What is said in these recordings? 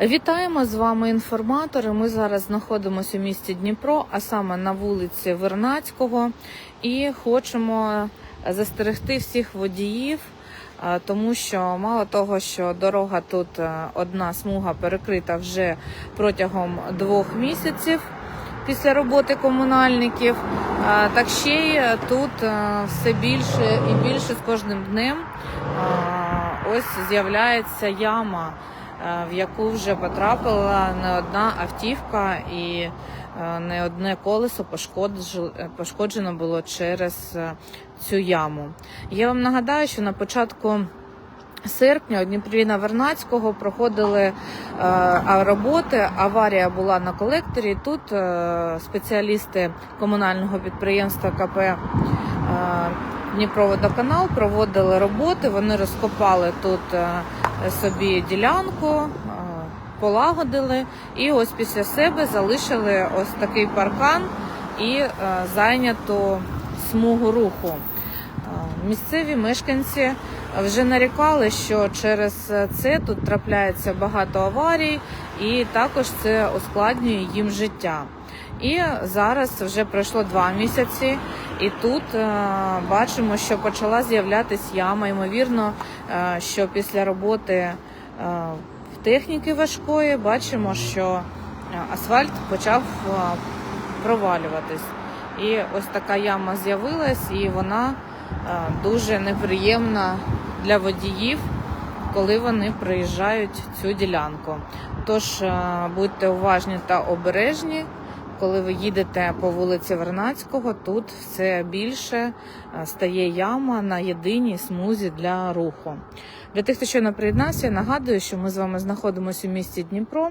Вітаємо з вами інформатори. Ми зараз знаходимося у місті Дніпро, а саме на вулиці Вернацького, і хочемо застерегти всіх водіїв, е, тому що мало того, що дорога тут е, одна смуга перекрита вже протягом двох місяців після роботи комунальників, е, так ще й тут е, все більше і більше з кожним днем е, ось з'являється яма е, в яку вже потрапила не одна автівка і е, не одне колесо пошкодж- е, пошкоджено було через е, цю яму. Я вам нагадаю, що на початку серпня у Дніпрі на Вернацького проходили е, роботи. Аварія була на колекторі. Тут е, спеціалісти комунального підприємства КП е, Дніпроводоканал проводили роботи. Вони розкопали тут е, собі ділянку, е, полагодили, і ось після себе залишили ось такий паркан і е, зайняту смугу руху. Місцеві мешканці вже нарікали, що через це тут трапляється багато аварій, і також це ускладнює їм життя. І зараз вже пройшло два місяці, і тут е, бачимо, що почала з'являтися яма. Ймовірно, е, що після роботи е, в техніки важкої бачимо, що асфальт почав провалюватись. І ось така яма з'явилась, і вона дуже неприємна для водіїв, коли вони приїжджають цю ділянку. Тож будьте уважні та обережні. Коли ви їдете по вулиці Вернацького, тут все більше е, стає яма на єдиній смузі для руху. Для тих, хто щойно приєднався, я нагадую, що ми з вами знаходимося у місті Дніпро,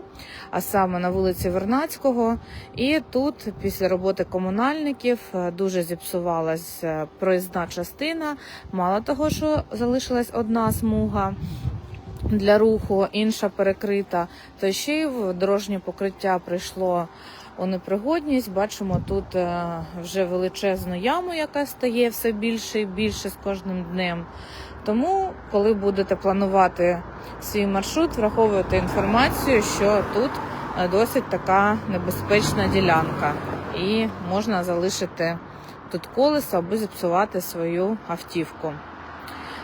а саме на вулиці Вернацького. І тут, після роботи комунальників, е, дуже зіпсувалась е, проїзна частина. Мало того, що залишилась одна смуга для руху, інша перекрита, то ще й в дорожнє покриття прийшло у непригодність. Бачимо тут е, вже величезну яму, яка стає все більше і більше з кожним днем. Тому, коли будете планувати свій маршрут, враховуйте інформацію, що тут е, досить така небезпечна ділянка, і можна залишити тут колесо або зіпсувати свою автівку.